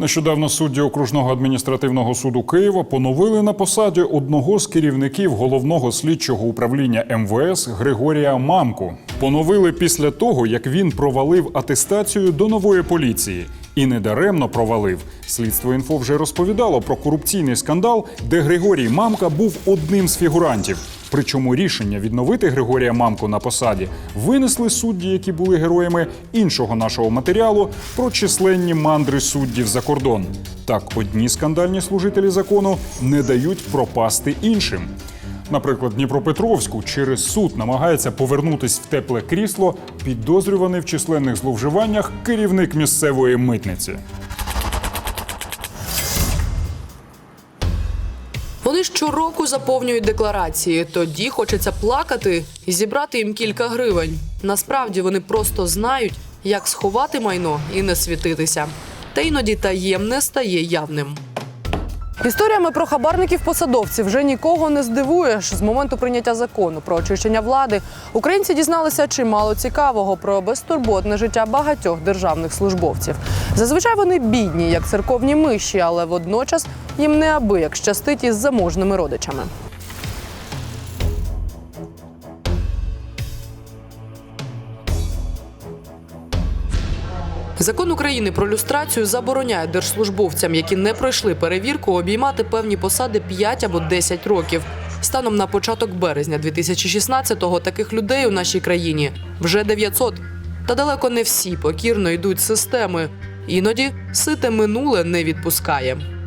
Нещодавно судді окружного адміністративного суду Києва поновили на посаді одного з керівників головного слідчого управління МВС Григорія Мамку. Поновили після того, як він провалив атестацію до нової поліції. І недаремно провалив. Слідство інфо вже розповідало про корупційний скандал, де Григорій Мамка був одним з фігурантів. Причому рішення відновити Григорія Мамку на посаді винесли судді, які були героями іншого нашого матеріалу про численні мандри суддів за кордон. Так, одні скандальні служителі закону не дають пропасти іншим. Наприклад, Дніпропетровську через суд намагається повернутись в тепле крісло підозрюваний в численних зловживаннях керівник місцевої митниці. Щороку заповнюють декларації. Тоді хочеться плакати і зібрати їм кілька гривень. Насправді вони просто знають, як сховати майно і не світитися. Та іноді таємне стає явним. Історіями про хабарників посадовців вже нікого не здивуєш. З моменту прийняття закону про очищення влади українці дізналися чимало цікавого про безтурботне життя багатьох державних службовців. Зазвичай вони бідні, як церковні миші, але водночас їм неабияк щастить із заможними родичами. Закон України про люстрацію забороняє держслужбовцям, які не пройшли перевірку, обіймати певні посади 5 або 10 років. Станом на початок березня 2016-го таких людей у нашій країні вже 900. Та далеко не всі покірно йдуть з системи. Іноді сите минуле не відпускає.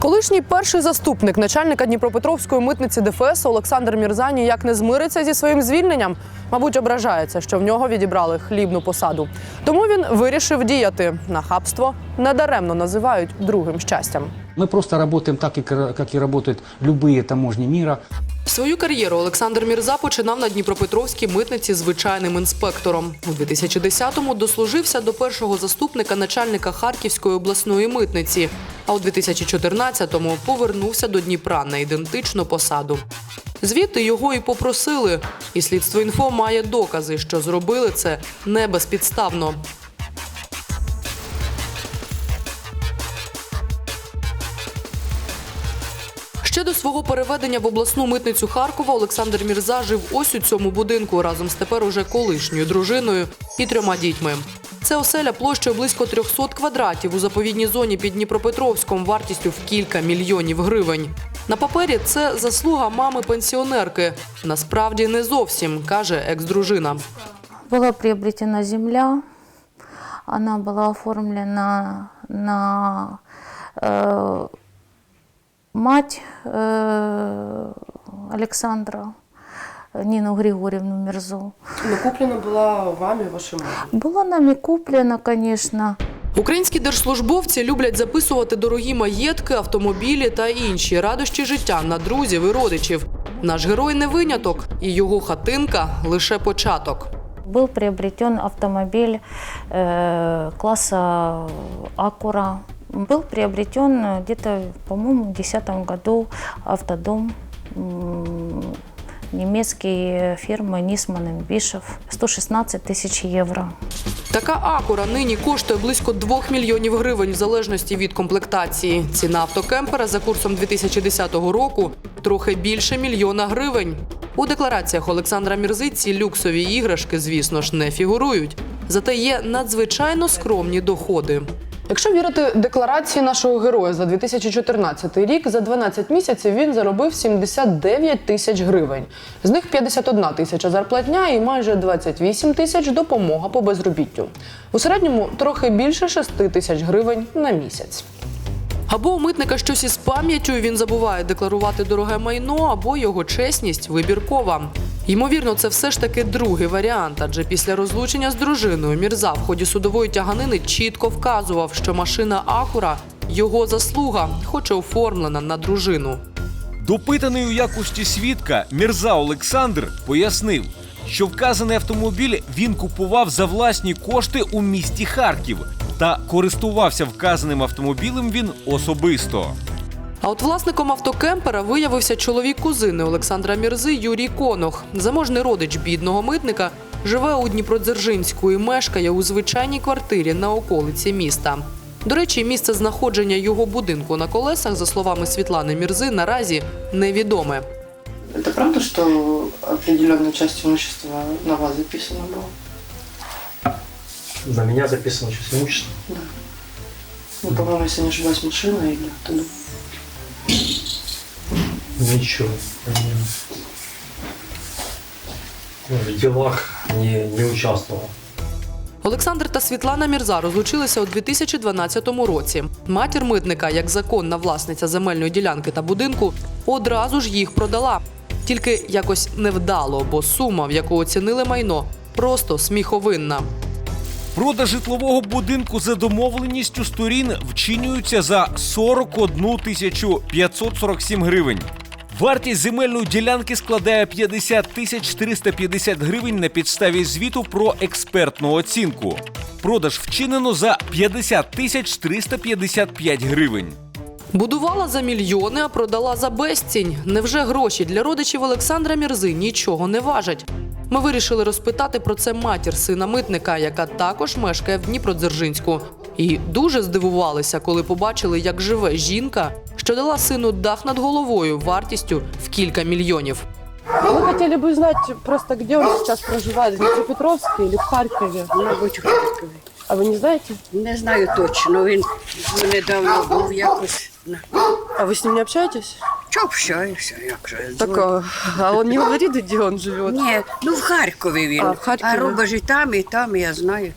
Колишній перший заступник начальника Дніпропетровської митниці ДФС Олександр Мірзані як не змириться зі своїм звільненням. Мабуть, ображається, що в нього відібрали хлібну посаду. Тому він вирішив діяти. Нахабство недаремно називають другим щастям. Мы просто работаем так, как и- работают любые таможни мира. Свою кар'єру Олександр Мірза починав на Дніпропетровській митниці звичайним інспектором. У 2010-му дослужився до першого заступника начальника Харківської обласної митниці. А у 2014-му повернувся до Дніпра на ідентичну посаду. Звідти його і попросили. І слідство інфо має докази, що зробили це не безпідставно. Ще до свого переведення в обласну митницю Харкова Олександр Мірза жив ось у цьому будинку разом з тепер уже колишньою дружиною і трьома дітьми. Це оселя площею близько 300 квадратів у заповідній зоні під Дніпропетровськом вартістю в кілька мільйонів гривень. На папері це заслуга мами пенсіонерки. Насправді не зовсім, каже екс-дружина. Была приобретена земля, она была оформлена на э, мать э, Александра, Нину Григорьевну Мирзу. Ну, куплена була вами вашим мамою. Была нами куплена, конечно. Українські держслужбовці люблять записувати дорогі маєтки, автомобілі та інші радощі життя на друзів і родичів. Наш герой не виняток, і його хатинка лише початок. Был приобретен автомобиль э, класса Акура. Был приобретен э, где-то, по-моему, в 2010 году автодом м, немецкой фирмы Нисман Бишев. 116 тысяч евро. Така акура нині коштує близько 2 мільйонів гривень в залежності від комплектації. Ціна автокемпера за курсом 2010 року трохи більше мільйона гривень. У деклараціях Олександра Мірзи ці люксові іграшки, звісно ж, не фігурують. Зате є надзвичайно скромні доходи. Якщо вірити декларації нашого героя за 2014 рік, за 12 місяців він заробив 79 тисяч гривень. З них 51 тисяча зарплатня і майже 28 тисяч допомога по безробіттю. У середньому трохи більше 6 тисяч гривень на місяць. Або у митника щось із пам'яттю, він забуває декларувати дороге майно, або його чесність вибіркова. Ймовірно, це все ж таки другий варіант, адже після розлучення з дружиною Мірза в ході судової тяганини чітко вказував, що машина Акура його заслуга, хоч і оформлена на дружину. Допитаний у якості свідка Мірза Олександр пояснив, що вказаний автомобіль він купував за власні кошти у місті Харків та користувався вказаним автомобілем він особисто. А от власником автокемпера виявився чоловік кузини Олександра Мірзи Юрій Конох. Заможний родич бідного митника живе у Дніпродзержинську і мешкає у звичайній квартирі на околиці міста. До речі, місце знаходження його будинку на колесах, за словами Світлани Мірзи, наразі невідоме. Это правда, что определенная часть имущества на вас записана была? На меня записано часть имущества. Ну, по-моему, если не ошибаюсь, машина или оттуда. Ничего. Ну, В делах не, не участвовал. Олександр та Світлана Мірза розлучилися у 2012 році. Матір митника, як законна власниця земельної ділянки та будинку, одразу ж їх продала. Тільки якось невдало, бо сума, в яку оцінили майно, просто сміховинна. Продаж житлового будинку за домовленістю сторін вчинюється за 41 тисячу 547 гривень. Вартість земельної ділянки складає 50 тисяч 450 гривень на підставі звіту про експертну оцінку. Продаж вчинено за 50 тисяч 355 гривень. Будувала за мільйони, а продала за безцінь. Невже гроші для родичів Олександра Мірзи нічого не важать? Ми вирішили розпитати про це матір сина митника, яка також мешкає в Дніпродзержинську. І дуже здивувалися, коли побачили, як живе жінка, що дала сину дах над головою вартістю в кілька мільйонів. Мы хотели бы знать просто, где он сейчас проживает, в Днепропетровске или в Харькове. Мабуть, у Харкові. А вы не знаете? Не знаю точно. Він недавно був якось. на- А вы с ним не общаетесь? Чо общаюся, як же. Так, а, а он не говорит, где он живет? Ні, ну в Харкові він. А, в Харкові. а робиш і там, і там, я знаю.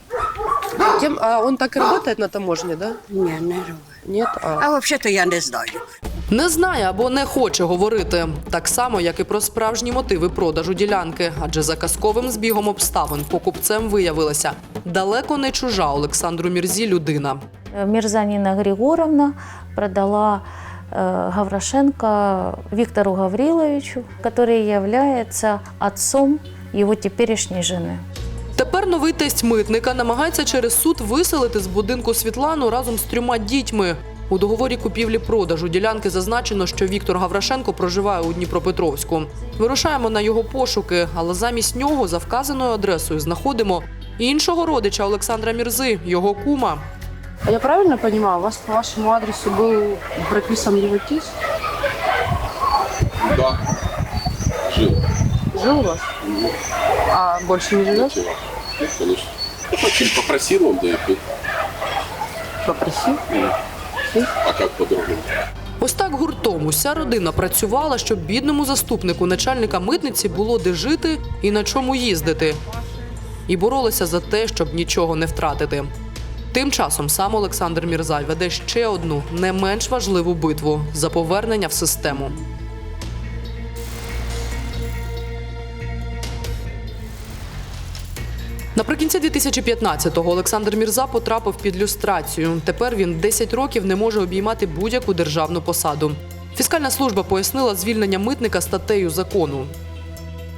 Кем? А он так и работает на таможне, да? Ні, не робить. Нет? А, А взагалі-то я не знаю. Не знає або не хоче говорити, так само, як і про справжні мотиви продажу ділянки. Адже за казковим збігом обставин покупцем виявилася далеко не чужа Олександру Мірзі людина. Мирзанина Григоровна продала Гаврошенко Виктору Гавриловичу, который является отцом его теперешней жены. Тепер новий тесть митника намагається через суд виселити з будинку Світлану разом з трьома дітьми. У договорі купівлі-продажу ділянки зазначено, що Віктор Гаврашенко проживає у Дніпропетровську. Вирушаємо на його пошуки, але замість нього за вказаною адресою знаходимо іншого родича Олександра Мірзи, його кума. А я правильно понимаю, у вас по вашему адресу был прописан его тесть? Да. Жил. Жил у вас? А больше не живет? Ничего. Ну, конечно. Ну, очень попросил он, да и тут. Попросил? А как по-другому? Ось так гуртом уся родина працювала, щоб бідному заступнику начальника митниці було де жити і на чому їздити. І боролися за те, щоб нічого не втратити. Тим часом сам Олександр Мірзай веде ще одну не менш важливу битву за повернення в систему. Наприкінці 2015-го Олександр Мірза потрапив під люстрацію. Тепер він 10 років не може обіймати будь-яку державну посаду. Фіскальна служба пояснила звільнення митника статтею закону.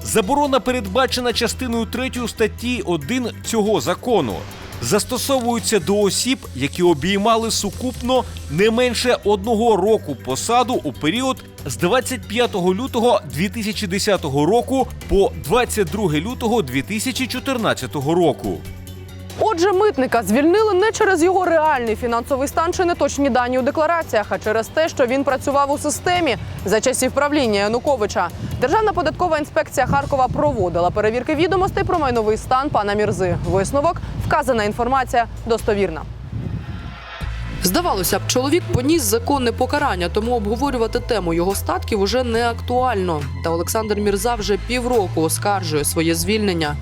Заборона передбачена частиною 3 статті 1 цього закону. Застосовується до осіб, які обіймали сукупно не менше одного року посаду у період з 25 лютого 2010 року по 22 лютого 2014 року. Отже, митника звільнили не через його реальний фінансовий стан чи неточні дані у деклараціях, а через те, що він працював у системі за часів правління Януковича. Державна податкова інспекція Харкова проводила перевірки відомостей про майновий стан пана Мірзи. Висновок вказана інформація достовірна. Здавалося б, чоловік поніс законне покарання, тому обговорювати тему його статків уже не актуально. Та Олександр Мірза вже півроку оскаржує своє звільнення.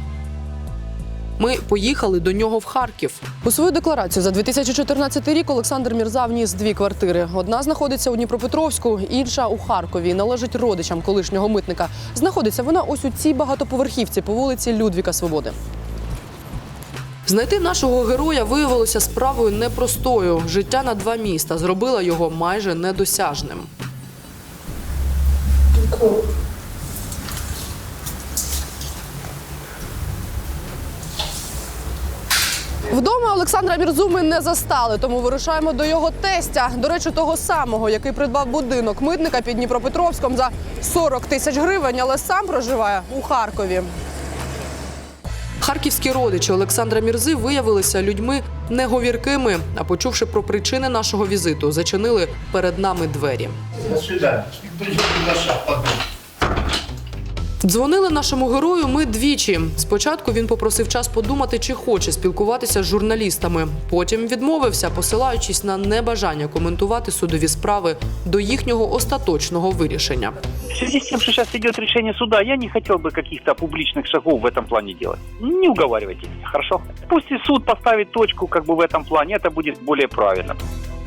Ми поїхали до нього в Харків. У свою декларацію за 2014 рік Олександр Мірза вніс дві квартири. Одна знаходиться у Дніпропетровську, інша у Харкові. Належить родичам колишнього митника. Знаходиться вона ось у цій багатоповерхівці по вулиці Людвіка Свободи. Знайти нашого героя виявилося справою непростою. Життя на два міста зробило його майже недосяжним. Вдома Олександра Мірзу ми не застали, тому вирушаємо до його тестя. До речі, того самого, який придбав будинок митника під Дніпропетровськом за 40 тисяч гривень, але сам проживає у Харкові. Харківські родичі Олександра Мірзи виявилися людьми неговіркими, а почувши про причини нашого візиту, зачинили перед нами двері. Дзвонили нашому герою ми двічі. Спочатку він попросив час подумати, чи хоче спілкуватися з журналістами. Потім відмовився, посилаючись на небажання коментувати судові справи до їхнього остаточного вирішення. В связи с тем, что сейчас идет решение суда, я не хотел бы каких-то публичных шагов в этом плане делать. Не уговаривайте меня, хорошо? Пусть и суд поставит точку как бы в этом плане, это будет более правильно.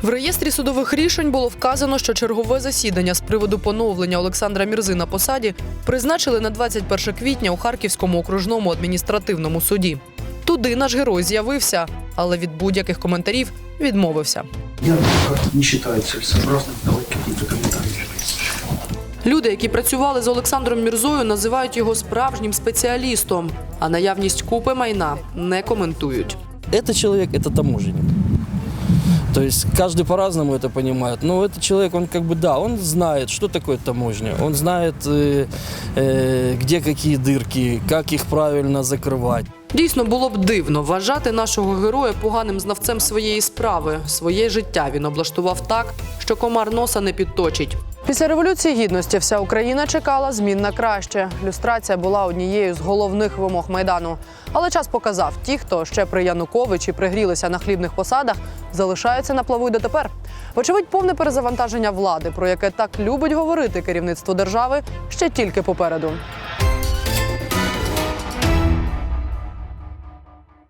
В реєстрі судових рішень було вказано, що чергове засідання з приводу поновлення Олександра Мірзи на посаді призначили на 21 квітня у Харківському окружному адміністративному суді. Туди наш герой з'явився, але від будь-яких коментарів відмовився. Я не считаю целесообразным давать какие-то комментарии. Люди, які працювали з Олександром Мірзою, називають його справжнім спеціалістом, а наявність купи майна не коментують. Это человек, это таможенник. То есть каждый по-разному это понимает. Но этот человек, он как бы, да, он знает, что такое таможня. Он знает, э, э, где какие дырки, как их правильно закрывать. Дійсно було б дивно вважати нашого героя поганим знавцем своєї справи. Своє життя він облаштував так, що комар носа не підточить. Після революції гідності вся Україна чекала змін на краще. Люстрація була однією з головних вимог майдану. Але час показав, ті, хто ще при Януковичі пригрілися на хлібних посадах, залишаються на плаву й дотепер. Вочевидь, повне перезавантаження влади, про яке так любить говорити керівництво держави, ще тільки попереду.